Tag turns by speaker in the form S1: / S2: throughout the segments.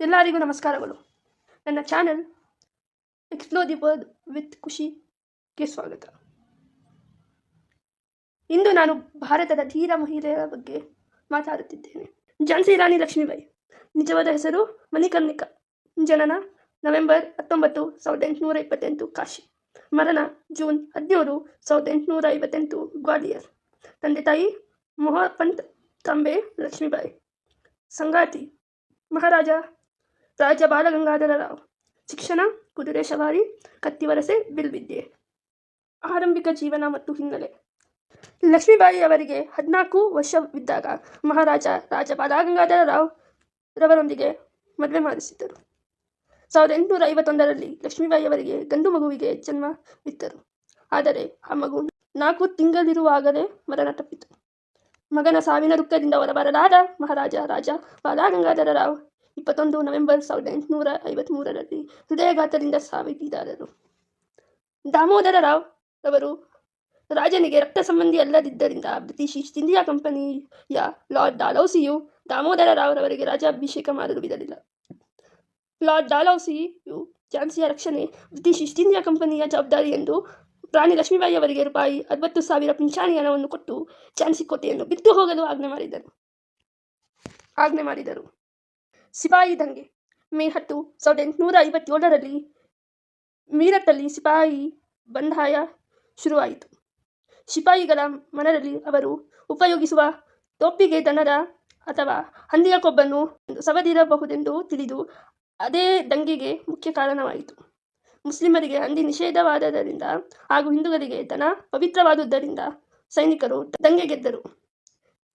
S1: ಎಲ್ಲರಿಗೂ ನಮಸ್ಕಾರಗಳು. ನನ್ನ channel explore the world with ಖುಷಿಗೆ ಸ್ವಾಗತ. ಇಂದು ನಾನು ಭಾರತದ ಧೀರ ಮಹಿಳೆಯರ ಬಗ್ಗೆ ಮಾತಾಡುತ್ತಿದ್ದೇನೆ. ಝಾನ್ಸಿ ರಾಣಿ ಲಕ್ಷ್ಮೀಬಾಯಿ. ನಿಜವಾದ ಹೆಸರು? ಮಣಿಕರ್ಣಿಕಾ. ಜನನ ನವೆಂಬರ್ ಹತ್ತೊಂಬತ್ತು, ಸಾವಿರದ ಎಂಟುನೂರ ಇಪ್ಪತ್ತೆಂಟು ಕಾಶಿ. ಮರಣ ಜೂನ್ ಹದಿನೇಳು, ಸಾವಿರದ ಎಂಟುನೂರ ಐವತ್ತೆಂಟು ಗ್ವಾಲಿಯರ್. ತಂದೆ ತಾಯಿ ಮೊಹಪಂತ್ ಪಂತ್ ತಂಬೆ ಲಕ್ಷ್ಮೀಬಾಯಿ. ಸಂಗಾತಿ ಮಹಾರಾಜ ರಾಜ ಬಾಲಗಂಗಾಧರ ರಾವ್ ಶಿಕ್ಷಣ, ಕುದುರೆ ಸವಾರಿ ಕತ್ತಿವರಸೆ ಬಿಲ್ವಿದ್ಯೆ ಆರಂಭಿಕ ಜೀವನ ಮತ್ತು ಹಿನ್ನೆಲೆ. ಲಕ್ಷ್ಮೀಬಾಯಿ ಅವರಿಗೆ ಹದಿನಾಲ್ಕು ವರ್ಷವಿದ್ದಾಗ ಮಹಾರಾಜ ರಾಜ ಬಾಲಗಂಗಾಧರ ರಾವ್ ರವರೊಂದಿಗೆ ಮದುವೆ ಮಾಡಿಸಿದ್ದರು. ಸಾವಿರದ ಎಂಟುನೂರ ಐವತ್ತೊಂದರಲ್ಲಿ ಲಕ್ಷ್ಮೀಬಾಯಿ ಅವರಿಗೆ ಗಂಡು ಮಗುವಿಗೆ ಜನ್ಮವಿತ್ತರು ಆದರೆ ಆ ಮಗು ನಾಲ್ಕು ತಿಂಗಳಿರುವಾಗಲೇ ಮರಣ ತಪ್ಪಿತು. ಮಗನ ಸಾವಿನ ದುಃಖದಿಂದ ಹೊರಬರಲಾದ ಮಹಾರಾಜ ರಾಜ ಬಾಲಗಂಗಾಧರ ರಾವ್ ಇಪ್ಪತ್ತೊಂದು ನವೆಂಬರ್ ಸಾವಿರದ ಎಂಟುನೂರ ಐವತ್ತ್ಮೂರರಲ್ಲಿ ಹೃದಯಘಾತದಿಂದ ಸಾವಿಗೀಡಾದರು. ದಾಮೋದರ ರಾವ್ ರವರು ರಾಜನಿಗೆ ರಕ್ತ ಸಂಬಂಧಿ ಅಲ್ಲದಿದ್ದರಿಂದ ಬ್ರಿಟಿಷ್ ಈಸ್ಟ್ ಇಂಡಿಯಾ ಕಂಪನಿಯ ಲಾರ್ಡ್ ಡಾಲೌಸಿಯು ದಾಮೋದರ ರಾವ್ ರವರಿಗೆ ರಾಜಾಭಿಷೇಕ ಮಾಡಲು ಬಿಡಲಿಲ್ಲ. ಲಾರ್ಡ್ ಡಾಲೌಸಿಯು ಝಾನ್ಸಿಯ ರಕ್ಷಣೆ, ಬ್ರಿಟಿಷ್ ಈಸ್ಟ್ ಇಂಡಿಯಾ ಕಂಪನಿಯ ಜವಾಬ್ದಾರಿ ಎಂದು ರಾಣಿ ಲಕ್ಷ್ಮೀಬಾಯಿ ಅವರಿಗೆ ರೂಪಾಯಿ ಅರವತ್ತು ಸಾವಿರ ಪಿಂಚಾಣಿ ಹಣವನ್ನು ಕೊಟ್ಟು ಝಾನ್ಸಿ ಕೋಟೆಯನ್ನು ಬಿದ್ದು ಹೋಗಲು ಆಜ್ಞೆ ಮಾಡಿದರು. ಆಜ್ಞೆ ಮಾಡಿದರು. ಸಿಪಾಯಿ ದಂಗೆ. ಮೇ ಹತ್ತು ಸಾವಿರದ ಎಂಟುನೂರ ಐವತ್ತೇಳರಲ್ಲಿ ಮೀರತ್ತಲ್ಲಿ ಸಿಪಾಯಿ ಬಂಧಾಯ ಶುರುವಾಯಿತು. ಸಿಪಾಯಿಗಳ ಮನದಲ್ಲಿ ಅವರು ಉಪಯೋಗಿಸುವ ಟೋಪಿಗೆ ದನದ ಅಥವಾ ಹಂದಿಯ ಕೊಬ್ಬನ್ನು ಸವದಿರಬಹುದೆಂದು ತಿಳಿದು ಅದೇ ದಂಗೆಗೆ ಮುಖ್ಯ ಕಾರಣವಾಯಿತು. ಮುಸ್ಲಿಮರಿಗೆ ಹಂದಿ ನಿಷೇಧವಾದದರಿಂದ ಹಾಗೂ ಹಿಂದೂಗಳಿಗೆ ದನ ಪವಿತ್ರವಾದುದರಿಂದ ಸೈನಿಕರು ದಂಗೆ ಗೆದ್ದರು.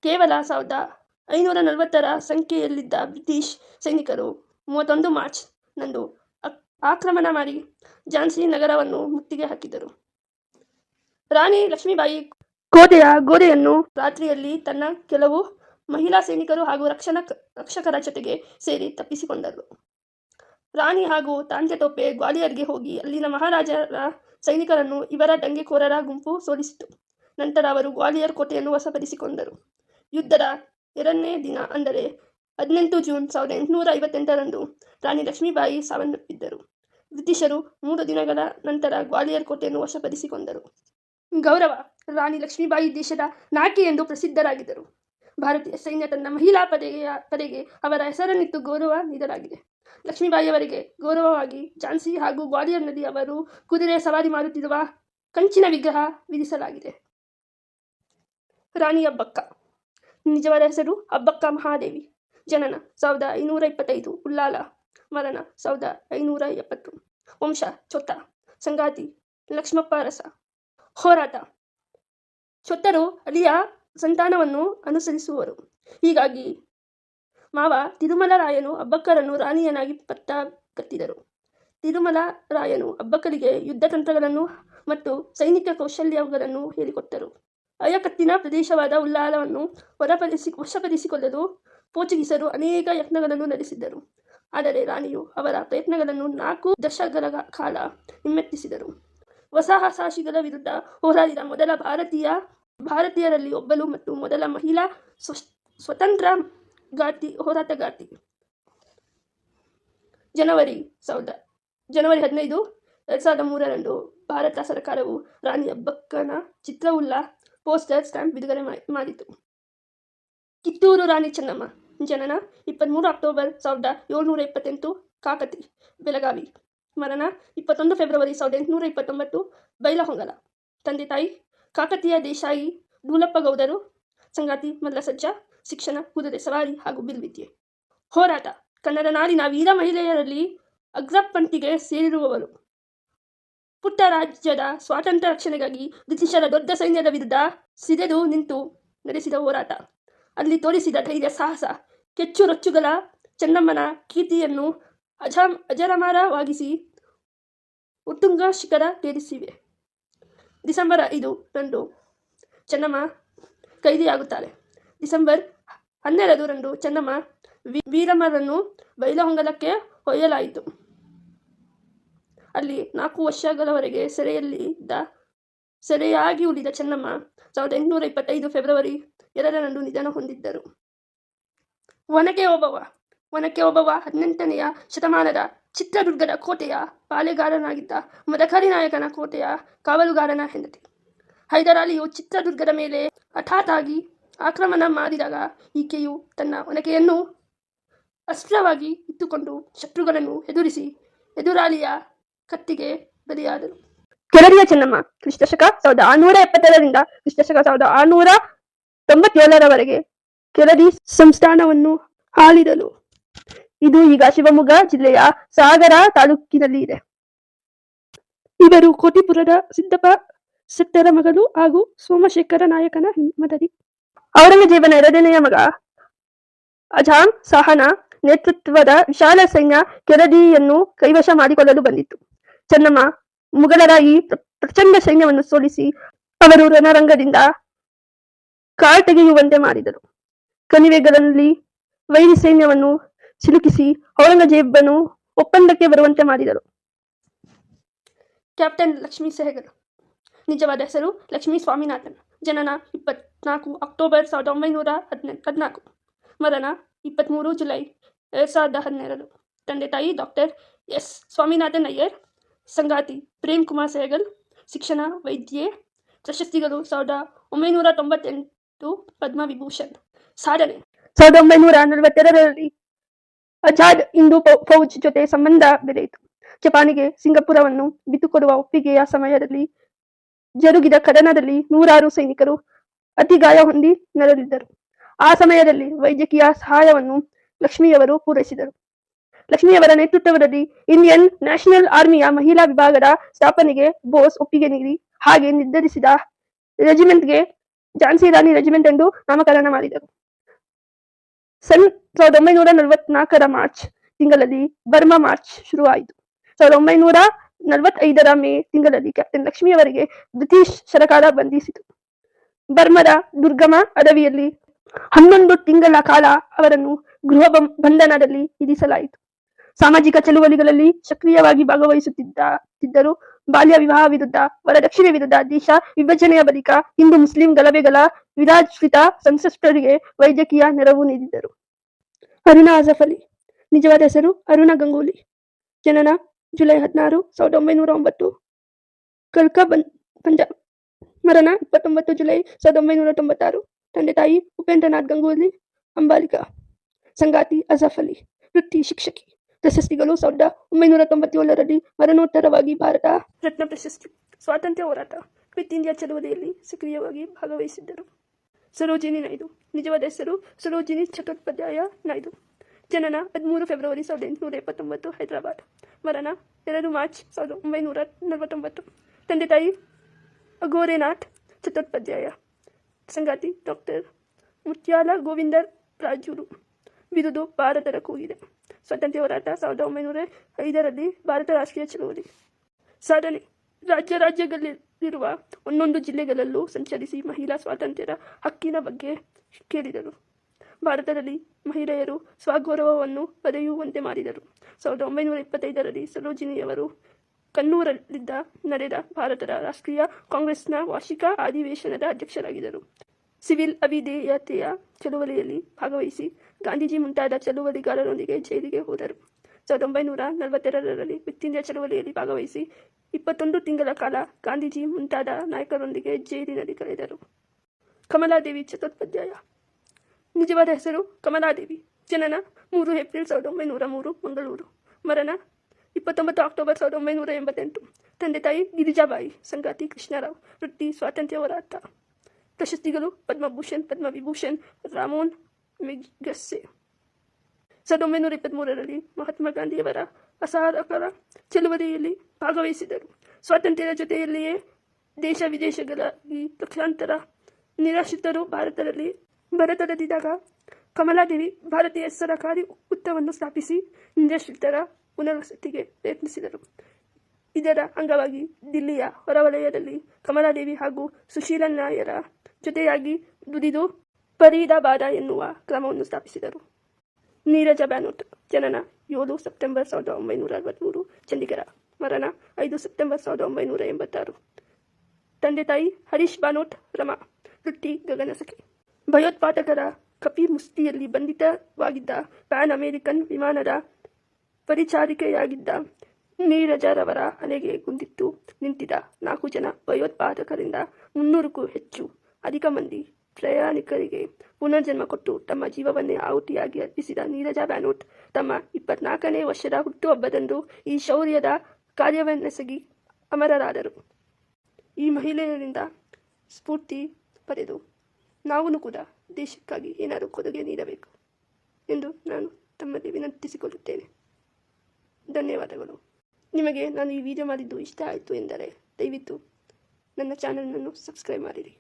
S1: ಕೇವಲ ಸಾವಿರದ ಐನೂರ ನಲವತ್ತರ ಸಂಖ್ಯೆಯಲ್ಲಿದ್ದ ಬ್ರಿಟಿಷ್ ಸೈನಿಕರು ಮೂವತ್ತೊಂದು ಮಾರ್ಚ್ ನಂದು ಆಕ್ರಮಣ ಮಾಡಿ ಝಾನ್ಸಿ ನಗರವನ್ನು ಮುತ್ತಿಗೆ ಹಾಕಿದರು. ರಾಣಿ ಲಕ್ಷ್ಮೀಬಾಯಿ ಕೋಟೆಯ ಗೋಡೆಯನ್ನು ರಾತ್ರಿಯಲ್ಲಿ ತನ್ನ ಕೆಲವು ಮಹಿಳಾ ಸೈನಿಕರು ಹಾಗೂ ರಕ್ಷಣಾ ರಕ್ಷಕರ ಜೊತೆಗೆ ಸೇರಿ ತಪ್ಪಿಸಿಕೊಂಡರು. ರಾಣಿ ಹಾಗೂ ತಾಂತ್ಯತೊಪ್ಪೆ ಗ್ವಾಲಿಯರ್ಗೆ ಹೋಗಿ ಅಲ್ಲಿನ ಮಹಾರಾಜರ ಸೈನಿಕರನ್ನು ಇವರ ದಂಗೆಕೋರರ ಗುಂಪು ಸೋಲಿಸಿತು. ನಂತರ ಅವರು ಗ್ವಾಲಿಯರ್ ಕೋಟೆಯನ್ನು ವಶಪಡಿಸಿಕೊಂಡರು. ಯುದ್ಧದ ಎರಡನೇ ದಿನ ಅಂದರೆ ಹದಿನೆಂಟು ಜೂನ್ ಸಾವಿರದ ಎಂಟುನೂರ ಐವತ್ತೆಂಟರಂದು ರಾಣಿ ಲಕ್ಷ್ಮೀಬಾಯಿ ಸಾವನ್ನಪ್ಪಿದ್ದರು. ಬ್ರಿಟಿಷರು ಮೂರು ದಿನಗಳ ನಂತರ ಗ್ವಾಲಿಯರ್ ಕೋಟೆಯನ್ನು ವಶಪಡಿಸಿಕೊಂಡರು. ಗೌರವ, ರಾಣಿ ಲಕ್ಷ್ಮೀಬಾಯಿ ದೇಶದ ನಾಯಕಿ ಎಂದು ಪ್ರಸಿದ್ಧರಾಗಿದ್ದರು. ಭಾರತೀಯ ಸೈನ್ಯ ತನ್ನ ಮಹಿಳಾ ಪಡೆಯ, ಪಡೆಗೆ ಅವರ ಹೆಸರನ್ನಿತ್ತು ಗೌರವ ನೀಡಲಾಗಿದೆ. ಲಕ್ಷ್ಮೀಬಾಯಿ ಅವರಿಗೆ ಗೌರವವಾಗಿ ಝಾನ್ಸಿ ಹಾಗೂ ಗ್ವಾಲಿಯರ್ನಲ್ಲಿ ಅವರು ಕುದುರೆ ಸವಾರಿ ಮಾಡುತ್ತಿರುವ ಕಂಚಿನ ವಿಗ್ರಹ ವಿಧಿಸಲಾಗಿದೆ. ರಾಣಿಯ ಅಬ್ಬಕ್ಕ ನಿಜವಾದ ಹೆಸರು? ಅಬ್ಬಕ್ಕ ಮಹಾದೇವಿ. ಜನನ, ಸಾವಿರದ ಐನೂರ ಇಪ್ಪತ್ತೈದು. ಉಲ್ಲಾಲ ಮರಣ, ಸಾವಿರದ ಐನೂರ ಎಪ್ಪತ್ತು. ವಂಶ, ಚೊತ್ತ. ಸಂಗಾತಿ, ಲಕ್ಷ್ಮಪ್ಪ ರಸ. ಹೋರಾಟ. ಚೊತ್ತರು ಅಲಿಯ ಸಂತಾನವನ್ನು ಅನುಸರಿಸುವರು. ಹೀಗಾಗಿ ಮಾವ ತಿರುಮಲರಾಯನು ಅಬ್ಬಕ್ಕರನ್ನು ರಾಣಿಯನಾಗಿ ಪತ್ತ ಕತ್ತಿದರು ತಿರುಮಲರಾಯನು ಅಬ್ಬಕ್ಕರಿಗೆ ಯುದ್ಧ ತಂತ್ರಗಳನ್ನು ಮತ್ತು ಸೈನಿಕ ಕೌಶಲ್ಯಗಳನ್ನು ಹೇಳಿಕೊಟ್ಟರು. ಅಯಕಟ್ಟಿನ ಪ್ರದೇಶವಾದ ಉಲ್ಲಾಲವನ್ನು ಹೊರಪಡಿಸಿ ವಶಪಡಿಸಿಕೊಳ್ಳಲು ಪೋರ್ಚುಗೀಸರು ಅನೇಕ ಯತ್ನಗಳನ್ನು ನಡೆಸಿದ್ದರು. ಆದರೆ ರಾಣಿಯು ಅವರ ಪ್ರಯತ್ನಗಳನ್ನು ನಾಲ್ಕು ದಶಕಗಳ ಕಾಲ ಹಿಮ್ಮೆತ್ತಿಸಿದರು ವಸಾಹಸಾಶಿಗಳ ವಿರುದ್ಧ ಹೋರಾಡಿದ ಮೊದಲ ಭಾರತೀಯ, ಭಾರತೀಯರಲ್ಲಿ ಒಬ್ಬಳು ಮತ್ತು ಮೊದಲ ಮಹಿಳಾ ಸ್ವ ಸ್ವತಂತ್ರ ಗಾತಿ ಹೋರಾಟಗಾರ್ತಿ ಜನವರಿ ಸಾವಿರದ, ಜನವರಿ ಹದಿನೈದು, ಎರಡು ಸಾವಿರದ ಮೂರರಂದು ಭಾರತ ಸರ್ಕಾರವು ರಾಣಿ ಅಬ್ಬಕ್ಕನ ಚಿತ್ರವುಳ್ಳ ಪೋಸ್ಟರ್ ಸ್ಟ್ಯಾಂಪ್ ಬಿಡುಗಡೆ ಮಾಡಿತು. ಕಿತ್ತೂರು ರಾಣಿ ಚೆನ್ನಮ್ಮ, ಜನನ ಇಪ್ಪತ್ತ್ಮೂರು ಅಕ್ಟೋಬರ್ ಸಾವಿರದ ಏಳ್ನೂರ ಇಪ್ಪತ್ತೆಂಟು, ಕಾಕತಿ, ಬೆಳಗಾವಿ. ಮರಣ ಇಪ್ಪತ್ತೊಂದು ಫೆಬ್ರವರಿ ಸಾವಿರದ ಎಂಟುನೂರ ಇಪ್ಪತ್ತೊಂಬತ್ತು, ಬೈಲಹೊಂಗಲ. ತಂದೆ ತಾಯಿ ಕಾಕತಿಯ ದೇಶಾಯಿ ಡೂಲಪ್ಪ ಗೌಡರು, ಸಂಗಾತಿ ಮಲ್ಲಸಜ್ಜ, ಶಿಕ್ಷಣ, ಕುದುರೆ ಸವಾರಿ ಹಾಗೂ ಬಿಲ್ವಿದ್ಯೆ ಹೋರಾಟ. ಕನ್ನಡ ನಾಡಿನ ವೀರ ಮಹಿಳೆಯರಲ್ಲಿ ಅಗ್ರಪಂಕ್ತಿಗೆ ಸೇರಿರುವವರು. ಪುಟ್ಟ ರಾಜ್ಯದ ಸ್ವಾತಂತ್ರ್ಯ ರಕ್ಷಣೆಗಾಗಿ ಬ್ರಿಟಿಷರ ದೊಡ್ಡ ಸೈನ್ಯದ ವಿರುದ್ಧ ಸಿದೆದು ನಿಂತು ನಡೆಸಿದ ಹೋರಾಟ. ಅಲ್ಲಿ ತೋರಿಸಿದ ಧೈರ್ಯ, ಸಾಹಸ, ಕೆಚ್ಚು ರೊಚ್ಚುಗಳ ಚೆನ್ನಮ್ಮನ ಕೀರ್ತಿಯನ್ನು ಅಜಾಮ್, ಅಜರಮಾರವಾಗಿಸಿ ಉತ್ತುಂಗ ಶಿಖರ ತೇರಿಸಿವೆ ಡಿಸೆಂಬರ್ ಐದು ರಂದು ಚೆನ್ನಮ್ಮ ಕೈದಿಯಾಗುತ್ತಾರೆ ಡಿಸೆಂಬರ್ ಹನ್ನೆರಡರಂದು ಚೆನ್ನಮ್ಮ ಚನ್ನಮ್ಮ ವೀರಮ್ಮರನ್ನು ಬೈಲಹೊಂಗಲಕ್ಕೆ ಒಯ್ಯಲಾಯಿತು ಅಲ್ಲಿ ನಾಲ್ಕು ವರ್ಷಗಳವರೆಗೆ ಸೆರೆಯಲ್ಲಿ ಇದ್ದ ಸೆರೆಯಾಗಿ ಉಳಿದ ಚೆನ್ನಮ್ಮ ಸಾವಿರದ ಎಂಟುನೂರ ಇಪ್ಪತ್ತೈದು ಫೆಬ್ರವರಿ ಎರಡರಂದು ನಿಧನ ಹೊಂದಿದ್ದರು. ಒನಕೆ ಓಬವ್ವ ಒನಕೆ ಓಬವ್ವ ಹದಿನೆಂಟನೆಯ ಶತಮಾನದ ಚಿತ್ರದುರ್ಗದ ಕೋಟೆಯ ಪಾಲೆಗಾರನಾಗಿದ್ದ, ಮದಕರಿ ನಾಯಕನ ಕೋಟೆಯ ಕಾವಲುಗಾರನ ಹೆಂಡತಿ. ಹೈದರಾಲಿಯು ಚಿತ್ರದುರ್ಗದ ಮೇಲೆ ಹಠಾತ್ತಾಗಿ ಆಕ್ರಮಣ ಮಾಡಿದಾಗ ಈಕೆಯು ತನ್ನ ಒನಕೆಯನ್ನು ಅಸ್ತ್ರವಾಗಿ ಇಟ್ಟುಕೊಂಡು ಶತ್ರುಗಳನ್ನು ಎದುರಿಸಿ, ಎದುರಾಳಿಯ ಕತ್ತಿಗೆ ಬಲಿಯಾದರು. ಕೆರಡಿಯ ಚೆನ್ನಮ್ಮ, ಕ್ರಿಸ್ತಶಕ ಸಾವಿರದ ಆರುನೂರ ಎಪ್ಪತ್ತೆರಡರಿಂದ ಕ್ರಿಸ್ತಶಕ ಸಾವಿರದ ಆರುನೂರ ತೊಂಬತ್ತೇಳರವರೆಗೆ ಕೆರಡಿ ಸಂಸ್ಥಾನವನ್ನು ಆಳಿದಳು ಇದು ಈಗ ಶಿವಮೊಗ್ಗ ಜಿಲ್ಲೆಯ ಸಾಗರ ತಾಲೂಕಿನಲ್ಲಿ ಇದೆ. ಇವರು ಕೋಟಿಪುರದ ಸಿದ್ದಪ್ಪ ಶೆಟ್ಟರ ಮಗಳು ಹಾಗೂ ಸೋಮಶೇಖರ ನಾಯಕನ ಮದರಿ ಔರಂಗಜೇಬನ ಎರಡನೆಯ ಮಗ ಅಜಾಂ ಸಹನ ನೇತೃತ್ವದ ವಿಶಾಲ ಸೈನ್ಯ ಕೆರಡಿಯನ್ನು ಕೈವಶ ಮಾಡಿಕೊಳ್ಳಲು ಬಂದಿತ್ತು. ಚೆನ್ನಮ್ಮ ಈ ಪ್ರಚಂಡ ಸೈನ್ಯವನ್ನು ಸೋಲಿಸಿ ಅವರು ರಣರಂಗದಿಂದ ಕಾಲ್ ತೆಗೆಯುವಂತೆ ಮಾಡಿದರು. ಕಣಿವೆಗಳಲ್ಲಿ ವೈರಿ ಸೈನ್ಯವನ್ನು ಸಿಲುಕಿಸಿ ಔರಂಗಜೇಬನು ಒಪ್ಪಂದಕ್ಕೆ ಬರುವಂತೆ ಮಾಡಿದರು. ಕ್ಯಾಪ್ಟನ್ ಲಕ್ಷ್ಮೀ ಸೆಹಗಲ್, ನಿಜವಾದ ಹೆಸರು ಲಕ್ಷ್ಮೀ ಸ್ವಾಮಿನಾಥನ್, ಜನನ ಇಪ್ಪತ್ನಾಲ್ಕು ಅಕ್ಟೋಬರ್ ಸಾವಿರದ ಒಂಬೈನೂರ ಹದಿನೆಂಟು ಹದಿನಾಲ್ಕು, ಮರಣ ಇಪ್ಪತ್ತ್ಮೂರು ಜುಲೈ, ಎರಡು ಸಾವಿರದ ಹನ್ನೆರಡು, ತಂದೆ ತಾಯಿ ಡಾಕ್ಟರ್ ಎಸ್. ಸ್ವಾಮಿನಾಥನ್ ಅಯ್ಯರ್ ಸಂಗಾತಿ ಪ್ರೇಮ್ ಕುಮಾರ್ ಸೆಹಗಲ್, ಶಿಕ್ಷಣ, ವೈದ್ಯೆ, ಪ್ರಶಸ್ತಿಗಳು ಸಾವಿರದ ಒಂಬೈನೂರ ತೊಂಬತ್ತೆಂಟು ಪದ್ಮವಿಭೂಷಣ್ ಸಾಧನೆ. ಸಾವಿರದ ಒಂಬೈನೂರ ನಲವತ್ತೆರಡರಲ್ಲಿ ಅಜಾದ್ ಫೌ- ಫೌಜ್ ಜೊತೆ ಸಂಬಂಧ ಬೆಳೆಯಿತು ಜಪಾನಿಗೆ ಸಿಂಗಾಪುರವನ್ನು ಬಿಟ್ಟುಕೊಡುವ ಒಪ್ಪಿಗೆಯ ಸಮಯದಲ್ಲಿ ಜರುಗಿದ ಕದನದಲ್ಲಿ ನೂರಾರು ಸೈನಿಕರು ಅತಿ ಗಾಯ ಹೊಂದಿ ನರಳಿದ್ದರು. ಆ ಸಮಯದಲ್ಲಿ ವೈದ್ಯಕೀಯ ಸಹಾಯವನ್ನು ಲಕ್ಷ್ಮಿಯವರು ಪೂರೈಸಿದರು. ಲಕ್ಷ್ಮಿಯವರ ನೇತೃತ್ವದಲ್ಲಿ ಇಂಡಿಯನ್ ನ್ಯಾಷನಲ್ ಆರ್ಮಿಯ ಮಹಿಳಾ ವಿಭಾಗದ ಸ್ಥಾಪನೆಗೆ ಬೋಸ್ ಒಪ್ಪಿಗೆ ನೀಡಿ, ಹಾಗೆ ನಿರ್ಧರಿಸಿದ ರೆಜಿಮೆಂಟ್ಗೆ ಝಾನ್ಸಿ ರಾಣಿ ರೆಜಿಮೆಂಟ್ ಎಂದು ನಾಮಕರಣ ಮಾಡಿದರು. ಸನ್ ಸಾವಿರದ ಒಂಬೈನೂರ ನಲವತ್ನಾಲ್ಕರ ಮಾರ್ಚ್ ತಿಂಗಳಲ್ಲಿ ಬರ್ಮಾ ಮಾರ್ಚ್ ಶುರುವಾಯಿತು. ಸಾವಿರದ ಒಂಬೈನೂರ ನಲವತ್ತೈದರ ಮೇ ತಿಂಗಳಲ್ಲಿ ಕ್ಯಾಪ್ಟನ್ ಲಕ್ಷ್ಮಿಯವರಿಗೆ ಬ್ರಿಟಿಷ್ ಸರ್ಕಾರ ಬಂಧಿಸಿತು. ಬರ್ಮದ ದುರ್ಗಮ ಅಡವಿಯಲ್ಲಿ ಹನ್ನೊಂದು ತಿಂಗಳ ಕಾಲ ಅವರನ್ನು ಗೃಹ ಬಂಧನದಲ್ಲಿ ಇರಿಸಲಾಯಿತು. ಸಾಮಾಜಿಕ ಚಳುವಳಿಗಳಲ್ಲಿ ಸಕ್ರಿಯವಾಗಿ ಭಾಗವಹಿಸುತ್ತಿದ್ದರು ಬಾಲ್ಯ ವಿವಾಹ ವಿರುದ್ಧ, ವರದಕ್ಷಿಣೆ ವಿರುದ್ಧ ದೇಶ ವಿಭಜನೆಯ ಬಳಿಕ ಹಿಂದೂ ಮುಸ್ಲಿಂ ಗಲಭೆಗಳ ವಿರಾಜಿತ ಸಂತ್ರಸ್ತರಿಗೆ ವೈದ್ಯಕೀಯ ನೆರವು ನೀಡಿದ್ದರು. ಅರುಣಾ ಆಜಫ್ ಅಲಿ ನಿಜವಾದ ಹೆಸರು ಅರುಣ ಗಂಗೂಲಿ. ಜನನ ಜುಲೈ ಹದಿನಾರು, ಸಾವಿರದ ಒಂಬೈನೂರ ಒಂಬತ್ತು. ಕಲ್ಕಾ ಬನ್ ಪಂಜಾಬ್. ಮರಣ ಇಪ್ಪತ್ತೊಂಬತ್ತು ಜುಲೈ, ಸಾವಿರದ ಒಂಬೈನೂರ ತೊಂಬತ್ತಾರು. ತಂದೆ ತಾಯಿ ಉಪೇಂದ್ರನಾಥ್ ಗಂಗೂಲಿ, ಅಂಬಾಲಿಕಾ. ಸಂಗಾತಿ ಅಜಫ್ ಅಲಿ ವೃತ್ತಿ ಶಿಕ್ಷಕಿ. ಪ್ರಶಸ್ತಿಗಳು ಸಾವಿರದ ಒಂಬೈನೂರ ತೊಂಬತ್ತೇಳರಲ್ಲಿ ಮರಣೋತ್ತರವಾಗಿ ಭಾರತ. ರತ್ನ ಪ್ರಶಸ್ತಿ, ಸ್ವಾತಂತ್ರ್ಯ ಹೋರಾಟ ಕ್ವಿತ್ ಇಂಡಿಯಾ ಚಳುವಳಿಯಲ್ಲಿ ಸಕ್ರಿಯವಾಗಿ ಭಾಗವಹಿಸಿದ್ದರು. ಸರೋಜಿನಿ ನಾಯ್ಡು, ನಿಜವಾದ ಹೆಸರು ಸರೋಜಿನಿ ಚಟ್ಟೋಪಾಧ್ಯಾಯ ನಾಯ್ಡು. ಜನನ ಹದಿಮೂರು ಫೆಬ್ರವರಿ ಸಾವಿರದ ಎಂಟುನೂರ ಎಪ್ಪತ್ತೊಂಬತ್ತು, ಹೈದರಾಬಾದ್. ಮರಣ ಎರಡು ಮಾರ್ಚ್ ಸಾವಿರದ ಒಂಬೈನೂರ ನಲವತ್ತೊಂಬತ್ತು. ತಂದೆ ತಾಯಿ ಅಘೋರೆನಾಥ್ ಚಟ್ಟೋಪಾಧ್ಯಾಯ ಸಂಗಾತಿ ಡಾಕ್ಟರ್ ಮುತ್ಯಾಲ ಗೋವಿಂದರ್ ರಾಜೂರು. ಬಿರುದು ಭಾರತದ ಕೂಗಿದೆ. ಸ್ವಾತಂತ್ರ್ಯ ಹೋರಾಟ ಸಾವಿರದ ಒಂಬೈನೂರ ಐದರಲ್ಲಿ ಭಾರತ ರಾಷ್ಟ್ರೀಯ ಚಳವಳಿ. ಸಾಧನೆ ರಾಜ್ಯ ರಾಜ್ಯಗಳಲ್ಲಿರುವ ಒಂದೊಂದು ಜಿಲ್ಲೆಗಳಲ್ಲೂ ಸಂಚರಿಸಿ ಮಹಿಳಾ ಸ್ವಾತಂತ್ರ್ಯದ ಹಕ್ಕಿನ ಬಗ್ಗೆ ಕೇಳಿದರು. ಭಾರತದಲ್ಲಿ ಮಹಿಳೆಯರು ಸ್ವಗೌರವವನ್ನು ಪಡೆಯುವಂತೆ ಮಾಡಿದರು. ಸಾವಿರದ ಒಂಬೈನೂರ ಇಪ್ಪತ್ತೈದರಲ್ಲಿ ಸರೋಜಿನಿಯವರು ಕಣ್ಣೂರಲ್ಲಿದ್ದ ನಡೆದ ಭಾರತದ ರಾಷ್ಟ್ರೀಯ ಕಾಂಗ್ರೆಸ್ನ ವಾರ್ಷಿಕ ಅಧಿವೇಶನದ ಅಧ್ಯಕ್ಷರಾಗಿದ್ದರು. ಸಿವಿಲ್ ಅವಿಧೇಯತೆಯ ಚಳುವಳಿಯಲ್ಲಿ ಭಾಗವಹಿಸಿ ಗಾಂಧೀಜಿ ಮುಂತಾದ ಚಳುವಳಿಗಾರರೊಂದಿಗೆ ಜೈಲಿಗೆ ಹೋದರು. ಸಾವಿರದ ಒಂಬೈನೂರ ನಲವತ್ತೆರಡರಲ್ಲಿ ಕ್ವಿತ್ ಇಂಡಿಯಾ ಚಳುವಳಿಯಲ್ಲಿ ಭಾಗವಹಿಸಿ ಇಪ್ಪತ್ತೊಂದು ತಿಂಗಳ ಕಾಲ ಗಾಂಧೀಜಿ ಮುಂತಾದ ನಾಯಕರೊಂದಿಗೆ ಜೈಲಿನಲ್ಲಿ ಕಳೆದರು. ಕಮಲಾದೇವಿ ಚತುರ್ಪಧ್ಯಾಯ ನಿಜವಾದ ಹೆಸರು ಕಮಲಾದೇವಿ. ಜನನ ಮೂರು ಏಪ್ರಿಲ್ ಸಾವಿರದ ಒಂಬೈನೂರ ಮೂರು, ಮಂಗಳೂರು. ಮರಣ ಇಪ್ಪತ್ತೊಂಬತ್ತು ಅಕ್ಟೋಬರ್ ಸಾವಿರದ ಒಂಬೈನೂರ ಎಂಬತ್ತೆಂಟು. ತಂದೆ ತಾಯಿ ಗಿರಿಜಾಬಾಯಿ ಸಂಗಾತಿ ಕೃಷ್ಣರಾವ್ ವೃತ್ತಿ ಸ್ವಾತಂತ್ರ್ಯ ಹೋರಾಟ. ಪ್ರಶಸ್ತಿಗಳು ಪದ್ಮಭೂಷಣ್, ಪದ್ಮವಿಭೂಷಣ್, ರಾಮೋನ್ ಮಿಗಸ್ಸೆ ಸಾವಿರದ ಒಂಬೈನೂರ ಇಪ್ಪತ್ತ್ಮೂರರಲ್ಲಿ ಮಹಾತ್ಮ ಗಾಂಧಿಯವರ ಅಸಹಕಾರ ಚಳುವಳಿಯಲ್ಲಿ ಭಾಗವಹಿಸಿದರು. ಸ್ವಾತಂತ್ರ್ಯದ ಜೊತೆಯಲ್ಲಿಯೇ ದೇಶ ವಿದೇಶಗಳಾಗಿ ಲಕ್ಷಾಂತರ ನಿರಾಶ್ರಿತರು ಭಾರತದಲ್ಲಿ ಬರತೊಡಗಿದಾಗ ಕಮಲಾದೇವಿ ಭಾರತೀಯ ಸರಕಾರಿ ಉತ್ತವನ್ನು ಸ್ಥಾಪಿಸಿ ನಿರಾಶ್ರಿತರ ಪುನರ್ವಸತಿಗೆ ಪ್ರಯತ್ನಿಸಿದರು. ಇದರ ಅಂಗವಾಗಿ ದಿಲ್ಲಿಯ ಹೊರವಲಯದಲ್ಲಿ ಕಮಲಾದೇವಿ ಹಾಗೂ ಸುಶೀಲ ನಾಯರ ಜೊತೆಯಾಗಿ ದುಡಿದು ಫರೀದಾಬಾದ ಎನ್ನುವ ಕ್ರಮವನ್ನು ಸ್ಥಾಪಿಸಿದರು. ನೀರಜ ಬ್ಯಾನೋಟ್, ಜನನ ಏಳು ಸೆಪ್ಟೆಂಬರ್ ಸಾವಿರದ ಒಂಬೈನೂರ ಅರವತ್ತ್ಮೂರು ಚಂಡೀಗಢ ಮರಣ ಐದು ಸೆಪ್ಟೆಂಬರ್ ಸಾವಿರದ ಒಂಬೈನೂರ ಎಂಬತ್ತಾರು. ತಂದೆ ತಾಯಿ ಹರೀಶ್ ಬಾನೋಟ್ ರಮಾ, ವೃತ್ತಿ ಗಗನಸಖಿ. ಭಯೋತ್ಪಾದಕರ ಕಪಿ ಮುಸ್ತಿಯಲ್ಲಿ ಬಂಧಿತವಾಗಿದ್ದ ಪ್ಯಾನ್ ಅಮೇರಿಕನ್ ವಿಮಾನದ ಪರಿಚಾರಿಕೆಯಾಗಿದ್ದ ನೀರಜರವರ ಅಲೆಗೆ ಗುಂದಿಟ್ಟು ನಿಂತಿದ್ದ ನಾಲ್ಕು ಜನ ಭಯೋತ್ಪಾದಕರಿಂದ ಮುನ್ನೂರಕ್ಕೂ ಹೆಚ್ಚು ಅಧಿಕ ಮಂದಿ ಪ್ರಯಾಣಿಕರಿಗೆ ಪುನರ್ಜನ್ಮ ಕೊಟ್ಟು ತಮ್ಮ ಜೀವವನ್ನೇ ಆಹುತಿಯಾಗಿ ಅರ್ಪಿಸಿದ ನೀರಜ ಬ್ಯಾನೋಟ್ ತಮ್ಮ ಇಪ್ಪತ್ನಾಲ್ಕನೇ ವರ್ಷದ ಹುಟ್ಟುಹಬ್ಬದಂದು ಈ ಶೌರ್ಯದ ಕಾರ್ಯವನ್ನೆಸಗಿ ಅಮರರಾದರು. ಈ ಮಹಿಳೆಯರಿಂದ ಸ್ಫೂರ್ತಿ ಪಡೆದು ನಾವೂ ಕೂಡ ದೇಶಕ್ಕಾಗಿ ಏನಾದರೂ ಕೊಡುಗೆ ನೀಡಬೇಕು ಎಂದು ನಾನು ತಮ್ಮಲ್ಲಿ ವಿನಂತಿಸಿಕೊಳ್ಳುತ್ತೇನೆ. ಧನ್ಯವಾದಗಳು. ನಿಮಗೆ ನಾನು ಈ ವಿಡಿಯೋ ಮಾಡಿದ್ದು ಇಷ್ಟ ಆಯಿತು ಎಂದರೆ ದಯವಿಟ್ಟು ನನ್ನ ಚಾನಲನ್ನು ಸಬ್ಸ್ಕ್ರೈಬ್ ಮಾಡಿರಿ.